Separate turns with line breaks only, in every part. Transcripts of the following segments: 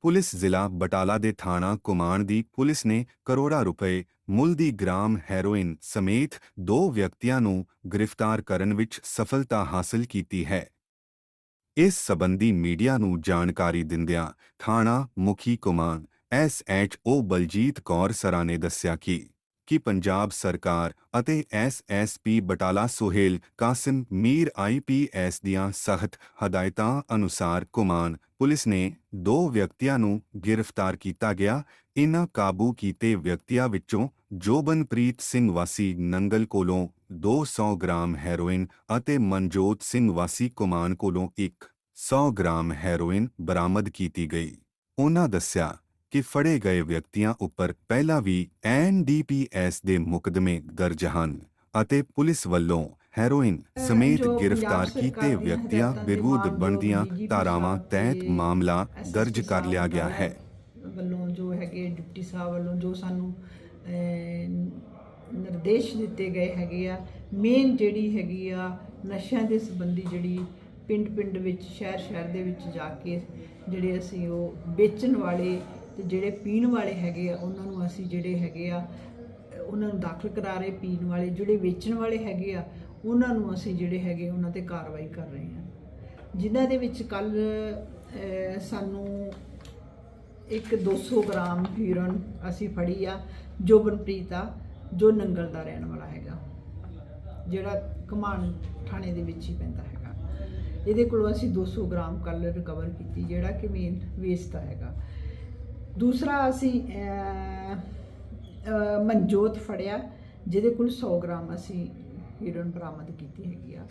Police ਜ਼ਿਲ੍ਹਾ ਬਟਾਲਾ ਦੇ ਥਾਣਾ ਕੁਮਾਨ ਦੀ ਪੁਲਿਸ ਨੇ ਕਰੋੜਾਂ ਰੁਪਏ ਮੁੱਲ ਦੀ ਗ੍ਰਾਮ ਹੈਰੋਇਨ ਸਮੇਤ ਦੋ ਵਿਅਕਤੀਆਂ ਨੂੰ ਗ੍ਰਿਫਤਾਰ ਕਰਨ ਵਿੱਚ ਸਫਲਤਾ ਹਾਸਲ ਕੀਤੀ ਹੈ। ਇਸ ਸਬੰਧੀ ਮੀਡੀਆ ਨੂੰ ਜਾਣਕਾਰੀ ਦਿੰਦਿਆਂ ਥਾਣਾ ਮੁਖੀ ਕੁਮਾਨ ਐਸਐਚਓ ਬਲਜੀਤ ਕੌਰ ਸਰਾ ਨੇ ਦੱਸਿਆ ਕਿ ਕਿ ਪੰਜਾਬ ਸਰਕਾਰ ਅਤੇ ਐਸਐਸਪੀ ਬਟਾਲਾ ਸੁਹੇਲ ਕਾਸਿਮ ਮੀਰ ਆਈਪੀਐਸ ਦੀਆਂ ਸਖਤ ਹਦਾਇਤਾਂ ਅਨੁਸਾਰ ਕੁਮਾਨ ਪੁਲਿਸ ਨੇ ਦੋ ਵਿਅਕਤੀਆਂ ਨੂੰ ਗ੍ਰਿਫਤਾਰ ਕੀਤਾ ਗਿਆ। ਇਨ੍ਹਾਂ ਕਾਬੂ ਕੀਤੇ ਵਿਅਕਤੀਆਂ ਵਿੱਚੋਂ ਜੋਬਨਪ੍ਰੀਤ ਸਿੰਘ ਵਾਸੀ ਨੰਗਲ ਕੋਲੋਂ 200 ਗ੍ਰਾਮ ਹੈਰੋਇਨ ਅਤੇ ਮਨਜੋਤ ਸਿੰਘ ਵਾਸੀ ਕੁਮਾਨ ਕੋਲੋਂ 100 ਗ੍ਰਾਮ ਹੈਰੋਇਨ ਬਰਾਮਦ ਕੀਤੀ ਗਈ। ਉਹਨਾਂ ਦੱਸਿਆ ਕਿ ਫੜੇ ਗਏ ਵਿਅਕਤੀਆਂ ਉੱਪਰ ਪਹਿਲਾਂ ਵੀ ਐਨਡੀਪੀਐਸ ਦੇ ਮੁਕਦਮੇ ਦਰਜ ਹਨ ਅਤੇ ਪੁਲਿਸ ਵੱਲੋਂ ਹੈਰੋਇਨ ਸਮੇਤ ਗ੍ਰਿਫਤਾਰ ਕੀਤੇ ਵਿਅਕਤੀਆਂ ਵਿਰੁੱਧ ਬਣਦੀਆਂ ਧਾਰਾਵਾਂ ਤਹਿਤ ਮਾਮਲਾ ਦਰਜ ਕਰ ਲਿਆ ਗਿਆ ਹੈ।
ਵੱਲੋਂ ਜੋ ਹੈਗੇ ਡਿਪਟੀ ਸਾਹਿਬ ਵੱਲੋਂ ਜੋ ਸਾਨੂੰ ਨਿਰਦੇਸ਼ ਦਿੱਤੇ ਗਏ ਹੈਗੇ ਆ ਮੇਨ ਜਿਹੜੀ ਹੈਗੀ ਆ ਨਸ਼ਿਆਂ ਦੇ ਸੰਬੰਧੀ ਜਿਹੜੀ ਪਿੰਡ-ਪਿੰਡ ਵਿੱਚ ਸ਼ਹਿਰ-ਸ਼ਹਿਰ ਦੇ ਵਿੱਚ ਜਾ ਕੇ ਜਿਹੜੇ ਅਸੀਂ ਉਹ ਵੇਚਣ ਵਾਲੇ ਤੇ ਜਿਹੜੇ ਪੀਣ ਵਾਲੇ ਹੈਗੇ ਆ, ਉਹਨਾਂ ਨੂੰ ਅਸੀਂ ਜਿਹੜੇ ਹੈਗੇ ਆ, ਉਹਨਾਂ ਨੂੰ ਦਾਖਲ ਕਰਾ ਰਹੇ ਪੀਣ ਵਾਲੇ, ਜਿਹੜੇ ਵੇਚਣ ਵਾਲੇ ਹੈਗੇ ਆ, ਉਹਨਾਂ ਨੂੰ ਅਸੀਂ ਜਿਹੜੇ ਹੈਗੇ ਉਹਨਾਂ ਤੇ ਕਾਰਵਾਈ ਕਰ ਰਹੇ ਹਾਂ। ਜਿਨ੍ਹਾਂ ਦੇ ਵਿੱਚ ਕੱਲ ਸਾਨੂੰ ਇੱਕ 200 ਗ੍ਰਾਮ ਹੀਰਨ ਅਸੀਂ ਫੜੀ ਆ ਜੋਬਨਪ੍ਰੀਤ ਆ, ਜੋ ਨੰਗਲ ਦਾ ਰਹਿਣ ਵਾਲਾ ਹੈਗਾ। ਜਿਹੜਾ ਕਮਾਨ ਥਾਣੇ ਦੇ ਵਿੱਚ ਹੀ ਪੈਂਦਾ ਹੈਗਾ। ਇਹਦੇ ਕੋਲੋਂ ਅਸੀਂ 200 ਗ੍ਰਾਮ ਕੱਲ ਰਿਕਵਰ ਕੀਤੀ, ਜਿਹੜਾ ਕਿ ਮੇਨ ਵੇਸਟ ਦਾ ਹੈਗਾ। ਦੂਸਰਾ ਅਸੀਂ ਮਨਜੋਤ ਫੜਿਆ ਜਿਹਦੇ ਕੋਲ 100 ਗ੍ਰਾਮ ਅਸੀਂ ਹੀਰੋਇਨ ਬਰਾਮਦ ਕੀਤੀ ਹੈਗੀ ਆ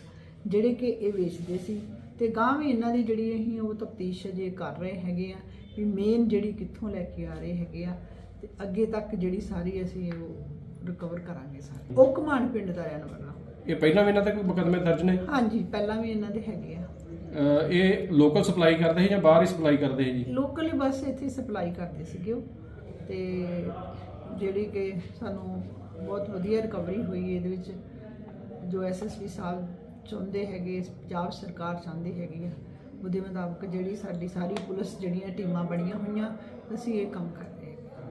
ਜਿਹੜੇ ਕਿ ਇਹ ਵੇਚਦੇ ਸੀ। ਤੇ ਗਾਂ ਵੀ ਇਹਨਾਂ ਦੀ ਜਿਹੜੀ ਅਸੀਂ ਉਹ ਤਫਤੀਸ਼ ਜੇ ਕਰ ਰਹੇ ਹੈਗੇ ਆ ਵੀ ਮੇਨ ਜਿਹੜੀ ਕਿੱਥੋਂ ਲੈ ਕੇ ਆ ਰਹੇ ਹੈਗੇ ਆ ਤੇ ਅੱਗੇ ਤੱਕ ਜਿਹੜੀ ਸਾਰੀ ਅਸੀਂ ਉਹ ਰਿਕਵਰ ਕਰਾਂਗੇ ਸਾਰੀ। ਉਹ ਕਮਾਨ ਪਿੰਡ ਦਾ ਰਹਿਣ ਵਾਲਾ।
ਇਹ ਪਹਿਲਾਂ ਵੀ ਇਹਨਾਂ ਤੇ ਕੋਈ ਮੁਕੱਦਮੇ ਦਰਜ ਨੇ?
ਹਾਂਜੀ ਪਹਿਲਾਂ ਵੀ ਇਹਨਾਂ ਦੇ ਹੈਗੇ ਆ।
ਅਹ, ਇਹ ਲੋਕਲ ਸਪਲਾਈ ਕਰਦੇ ਸੀ ਜਾਂ ਬਾਹਰ ਹੀ ਸਪਲਾਈ ਕਰਦੇ ਸੀ ਜੀ?
ਲੋਕਲੀ ਬਸ ਇੱਥੇ ਸਪਲਾਈ ਕਰਦੇ ਸੀਗੇ ਉਹ। ਤੇ ਜਿਹੜੀ ਕਿ ਸਾਨੂੰ ਬਹੁਤ ਵਧੀਆ ਰਿਕਵਰੀ ਹੋਈ ਇਹਦੇ ਵਿੱਚ। ਜੋ ਐਸਐਸਪੀ ਸਾਹਿਬ ਚਾਹੁੰਦੇ ਹੈਗੇ, ਪੰਜਾਬ ਸਰਕਾਰ ਚਾਹੁੰਦੀ ਹੈਗੀ ਆ, ਉਹਦੇ ਮੁਤਾਬਕ ਜਿਹੜੀ ਸਾਡੀ ਸਾਰੀ ਪੁਲਿਸ, ਜਿਹੜੀਆਂ ਟੀਮਾਂ ਬਣੀਆਂ ਹੋਈਆਂ, ਅਸੀਂ ਇਹ ਕੰਮ ਕਰ